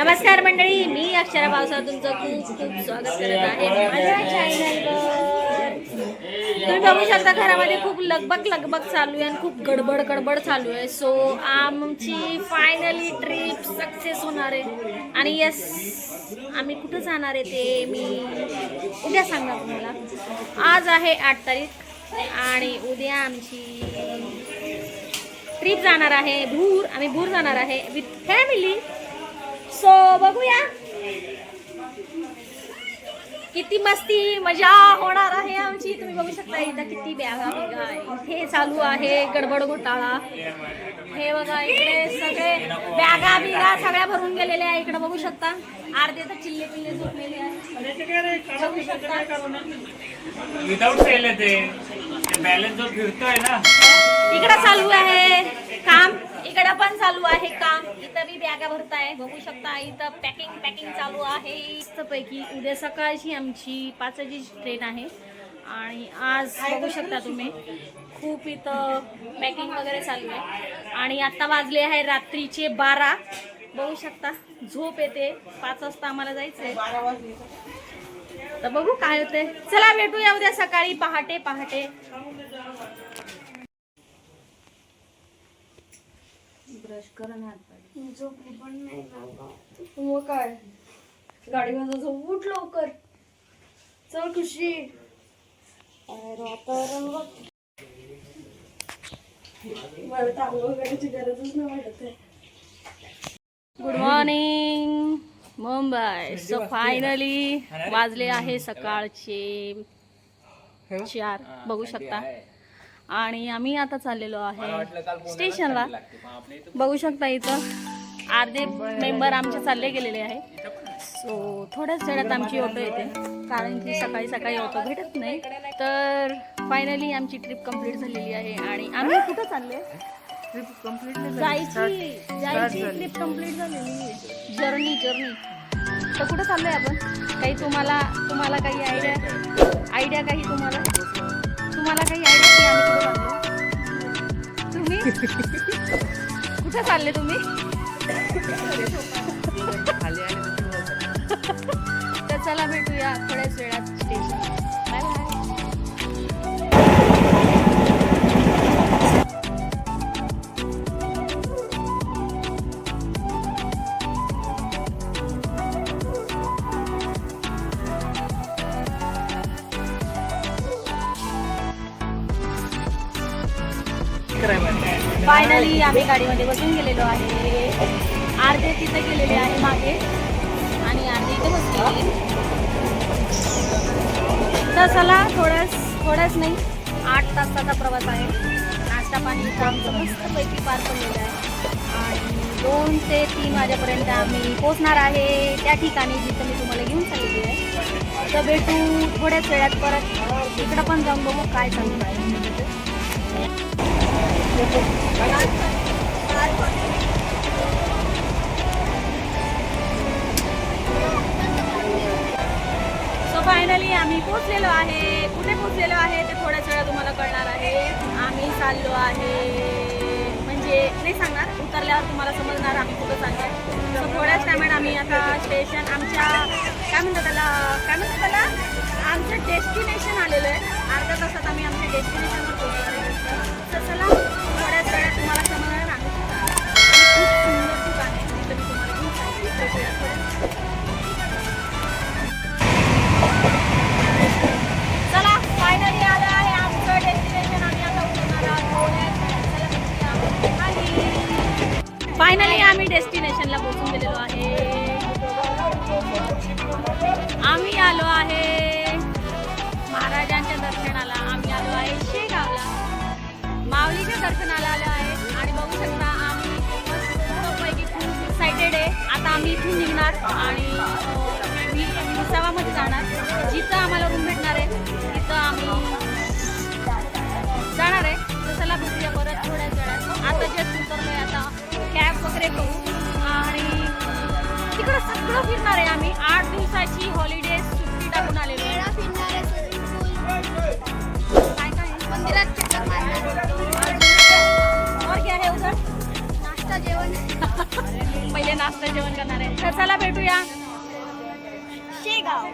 नमस्कार मंडळी मी अक्षरा पावसा तुमचं खूप खूप स्वागत करत आहे माझ्या चॅनलवर तुम्ही बघू शकता घरामध्ये खूप लगबग लगबग चालू आहे आणि खूप गडबड गडबड चालू आहे. सो आमची फायनली ट्रिप सक्सेस होणार आहे. आणि यस आम्ही कुठं जाणार आहे ते मी उद्या सांगणार तुम्हाला. आज आहे आठ तारीख आणि उद्या आमची ट्रिप जाणार आहे भूर. आम्ही भूर जाणार आहे विथ फॅमिली सो बघूया. किती मस्ती मजा होणार आहे आमची. तुम्ही बघू शकता इथं किती बॅगा आहे. इथे चालू आहे गडबड घोटाळा. हे बघा इकडे सगळे बॅगा बिगा सगळ्या भरून गेलेल्या आहे. इकडे बघू शकता. अर्धे तर चिल्ले पिल्ले झोपलेले आहे बघू बॅलन्स जो फिरतोय ना. इकडं चालू आहे. काम. इकडं पण चालू आहे काम. इथं बी बॅगा भरताय. बघू शकता इथं पॅकिंग पॅकिंग चालू आहे. पैकी उद्या सकाळची आमची पाचची ट्रेन आहे. आणि आज बघू शकता तुम्ही खूप इथं पॅकिंग वगैरे चालू आहे. आणि आता वाजले आहे रात्रीचे बारा. बघू शकता झोप येते. पाच वाजता आम्हाला जायचं आहे तर बघू काय होते चला भेटूया उद्या सकाळी पहाटे पहाटे. ब्रश कर आणि हात पाय झोपली पण नाही ना. मग काय? गाडीमध्ये झोप उठ लवकर. चल खुशी. अरे वातावरण बघ. मला तर आंघोळ करायची गरजच नाही वाटत आहे. Good morning Mumbai. So finally वाजले आहे सकाळचे चार. बघू शकता. आणि आम्ही आता चाललेलो आहे स्टेशनला. बघू शकता इथं अर्धे मेंबर आमचे चालले गेलेले आहे. सो थोड्याच वेळात आमची ऑटो येते. कारण की सकाळी सकाळी ऑटो भेटत नाही. तर फायनली आमची ट्रिप कंप्लीट झालेली आहे आणि आम्ही कुठं चालले? जायची जायची ट्रिप कंप्लीट झालेली जर्नी जर्नी तर कुठं चाललोय आपण? काही तुम्हाला तुम्हाला काही आयडिया आयडिया काही तुम्हाला? तुम्हाला काही आयडिया कुठं चालले तुम्ही? तर चला भेटूया थोड्याच वेळात स्टेशन बाय बाय फायनली आम्ही गाडीमध्ये बसून गेलेलो आहे. अर्धे तिथं गेलेले आहे मागे. आणि अर्धे इथे बसलेली. तर चला थोड्याच नाही आठ तासाचा प्रवास आहे. नाश्ता पाणी काम मस्तपैकी पार पडलेलं आहे. आणि दोन ते तीन वाजेपर्यंत आम्ही पोचणार आहे त्या ठिकाणी जिथं मी तुम्हाला घेऊन चाललेली आहे. तर भेटू थोड्याच वेळात परत. इकडं पण जाऊन बघू काय चालू आहे. सो फायनली आम्ही पोचलेलो आहे. कुठे पोचलेलो आहे ते थोड्याच वेळा तुम्हाला कळणार आहे. आम्ही चाललो आहे. म्हणजे नाही सांगणार उतरल्यावर तुम्हाला समजणार आम्ही कुठं चालणार सो थोड्याच टायमात आम्ही आता स्टेशन आमच्या काय म्हणतात त्याला काय म्हणतात त्याला? आमचं डेस्टिनेशन आलेलं आहे. अर्ध्या तासात आम्ही आमच्या डेस्टिनेशनवर पोहोचणार आहे. तर चला थोड्याच वेळात तुम्हाला समजणार आम्ही खूप सुंदर आहे तिथं मी तुम्हाला घेऊन चला फायनली आलं आहे आमचं डेस्टिनेशन आम्ही आता उतरणार आहोत फायनली आम्ही डेस्टिनेशनला पोहोचून गेलेलो आहे. दर्शनाला आलो आहे. आणि बघू शकता आम्ही मस्तपैकी खूप एक्सायटेड आहे. आता आम्ही इथून निघणार आणि मी विसावामध्ये जाणार. जिथं आम्हाला रूम भेटणार आहे तिथं आम्ही जाणार आहे. तर चला भेटूया परत थोड्याच वेळात. आता जस्ट उतरलोय आता कॅब वगैरे करू. आणि तिकडं सगळं फिरणार आहे आम्ही. आठ दिवसाची हॉलिडे सुट्टी टाकून आलेलो आहे. काय काय? आहे? मंदिरात चक्कर मारणार नाश्ता जेवण करणार आहे. तर चला भेटूया. शेगाव.